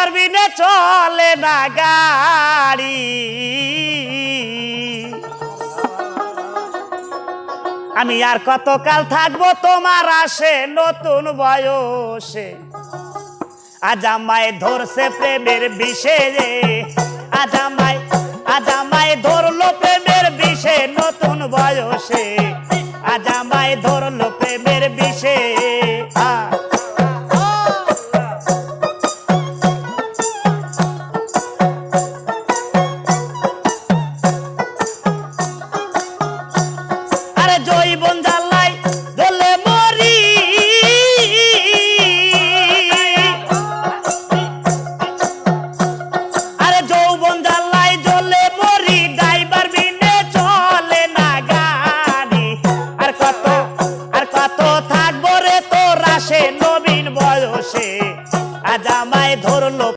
তোমার বিনে চলে না গাড়ি। আমি আর কতকাল থাকব তোমার আসে নতুন বয়সে? আজ আমায় ধরছে প্রেমের বিষে। আজ আমায় আজ আমায় ধরলো প্রেমের বিষে নতুন বয়সে। আজ আমায় সে নবীন বয়সে আজ আমায় ধরলো